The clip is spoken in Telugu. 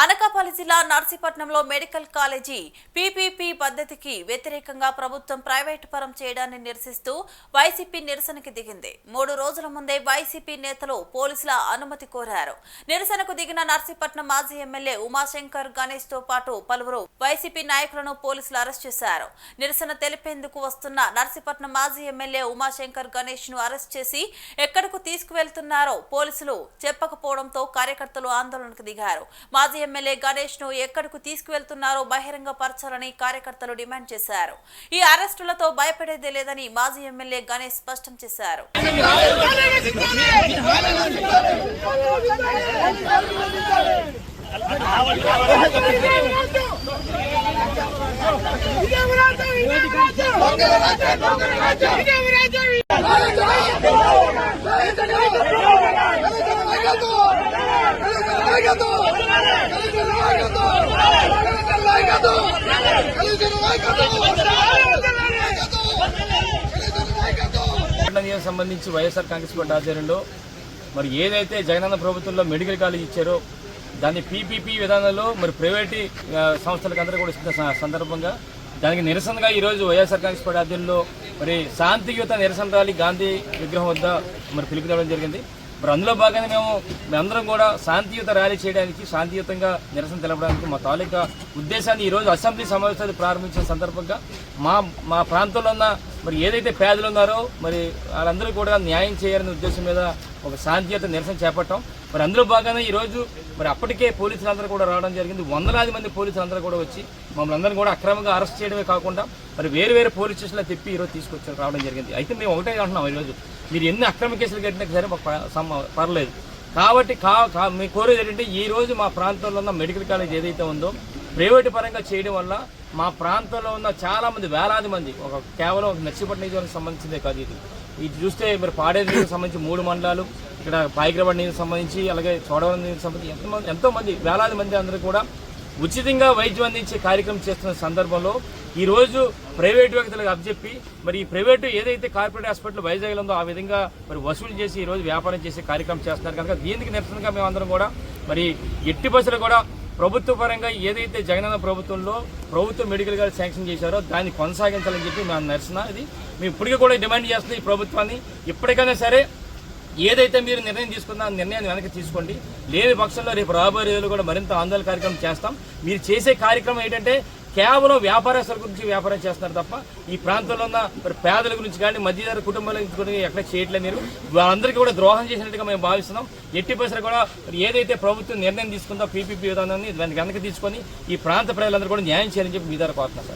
అనకాపల్లి జిల్లా నర్సీపట్నంలో మెడికల్ కాలేజీ పీపీపీ పద్ధతికి వ్యతిరేకంగా ప్రభుత్వం ప్రైవేటు పరం చేయడాన్ని నిరసిస్తూ వైసీపీ నిరసనకి దిగింది. మూడు రోజుల ముందే వైసీపీ నేతలు పోలీసుల అనుమతి కోరారు. నిరసనకు దిగిన నర్సీపట్నం మాజీ ఎమ్మెల్యే ఉమాశంకర్ గణేష్తో పాటు పలువురు వైసీపీ నాయకులను పోలీసులు అరెస్ట్ చేశారు. నిరసన తెలిపేందుకు వస్తున్న నర్సీపట్నం మాజీ ఎమ్మెల్యే ఉమాశంకర్ గణేష్ను అరెస్ట్ చేసి ఎక్కడకు తీసుకువెళ్తున్నారో పోలీసులు చెప్పకపోవడంతో కార్యకర్తలు ఆందోళనకు దిగారు. మాజీ ఎమ్మెల్యే గణేష్ను ఎక్కడకు తీసుకువెళ్తున్నారో బహిరంగ పరచాలని కార్యకర్తలు డిమాండ్ చేశారు. ఈ అరెస్టులతో భయపడేదే లేదని మాజీ ఎమ్మెల్యే గణేష్ స్పష్టం చేశారు. ఇదే సంబంధించి వైఎస్ఆర్ కాంగ్రెస్ పార్టీ ఆధ్వర్యంలో మరి ఏదైతే జగనన్న ప్రభుత్వంలో మెడికల్ కాలేజ్ ఇచ్చారో దాన్ని పీపీపీ విధానంలో మరి ప్రైవేట్ సంస్థలకు అందరూ కూడా ఇస్తున్న సందర్భంగా దానికి నిరసనగా ఈరోజు వైఎస్ఆర్ కాంగ్రెస్ పార్టీ ఆధ్వర్యంలో మరి శాంతియుత నిరసన ర్యాలీ గాంధీ విగ్రహం వద్ద మరి పిలుపుదేవడం జరిగింది. మరి అందులో భాగంగా మేము మేమందరం కూడా శాంతియుత ర్యాలీ చేయడానికి శాంతియుతంగా నిరసన తెలపడానికి మా తాలూకా ఉద్దేశాన్ని ఈరోజు అసెంబ్లీ సమావేశాలు ప్రారంభించిన సందర్భంగా మా మా ప్రాంతంలో ఉన్న మరి ఏదైతే పేదలు ఉన్నారో మరి వాళ్ళందరూ కూడా న్యాయం చేయాలనే ఉద్దేశం మీద ఒక శాంతియుత నిరసన చేపట్టాం. మరి అందులో భాగంగా ఈరోజు మరి అప్పటికే పోలీసులందరూ కూడా రావడం జరిగింది. వందలాది మంది పోలీసులందరూ కూడా వచ్చి మమ్మల్ని అందరం కూడా అక్రమంగా అరెస్ట్ చేయడమే కాకుండా మరి వేరు వేరే పోలీస్ స్టేషన్లో తిప్పి ఈరోజు తీసుకొచ్చి రావడం జరిగింది. అయితే మేము ఒకటే అంటున్నాం ఈరోజు మీరు ఎన్ని అక్రమ కేసులు కట్టినా సరే మాకు పర్లేదు. కాబట్టి కా కా మీ కోరేది ఏంటంటే ఈ రోజు మా ప్రాంతంలో ఉన్న మెడికల్ కాలేజ్ ఏదైతే ఉందో ప్రైవేటు పరంగా చేయడం వల్ల మా ప్రాంతంలో ఉన్న చాలా మంది వేలాది మంది ఒక కేవలం ఒక నర్సీపట్నం నియోజకవర్గానికి సంబంధించిందే కాదు ఇది. ఇది చూస్తే మరి పాడేరు నియోజకవర్గానికి సంబంధించి మూడు మండలాలు ఇక్కడ పాయిగ్రబడ్ నీళ్ళకి సంబంధించి అలాగే చోడవరం నియోజకవర్గానికి సంబంధించి ఎంతమంది ఎంతో మంది వేలాది మంది అందరూ కూడా ఉచితంగా వైద్యం అందించే కార్యక్రమం చేస్తున్న సందర్భంలో ఈరోజు ప్రైవేటు వ్యక్తులకు అప్పచెప్పి మరి ఈ ప్రైవేటు ఏదైతే కార్పొరేట్ హాస్పిటల్ వైజాగ్ ఉందో ఆ విధంగా మరి వసూలు చేసి ఈరోజు వ్యాపారం చేసే కార్యక్రమం చేస్తున్నారు. కనుక దీనికి నిరసనగా మేమందరం కూడా మరి ఎట్టి బస్సులు కూడా ప్రభుత్వ పరంగా ఏదైతే జగనన్న ప్రభుత్వంలో ప్రభుత్వ మెడికల్ గారు శాంక్షన్ చేశారో దాన్ని కొనసాగించాలని చెప్పి మేము నిరసన ఇది. మేము ఇప్పటికీ కూడా డిమాండ్ చేస్తున్నాం ఈ ప్రభుత్వాన్ని. ఇప్పటికైనా సరే ఏదైతే మీరు నిర్ణయం తీసుకున్న నిర్ణయాన్ని వెనక్కి తీసుకోండి. లేని పక్షంలో రేపు రాబోయే రోజులు కూడా మరింత ఆందోళన కార్యక్రమం చేస్తాం. మీరు చేసే కార్యక్రమం ఏంటంటే కేవలం వ్యాపారస్తుల గురించి వ్యాపారం చేస్తున్నారు తప్ప ఈ ప్రాంతంలో ఉన్న మరి పేదల గురించి కానీ మధ్యతర కుటుంబాల గురించి ఎక్కడ చేయట్లేదు మీరు. వాళ్ళందరికీ కూడా ద్రోహం చేసినట్టుగా మేము భావిస్తున్నాం. ఎట్టి పరిసర కూడా ఏదైతే ప్రభుత్వం నిర్ణయం తీసుకుందో పీపీపీ విధానాన్ని దాన్ని వెనక్కి తీసుకొని ఈ ప్రాంత ప్రజలందరూ కూడా న్యాయం చేయాలని చెప్పి మీ ద్వారా కోరుతున్నాం సార్.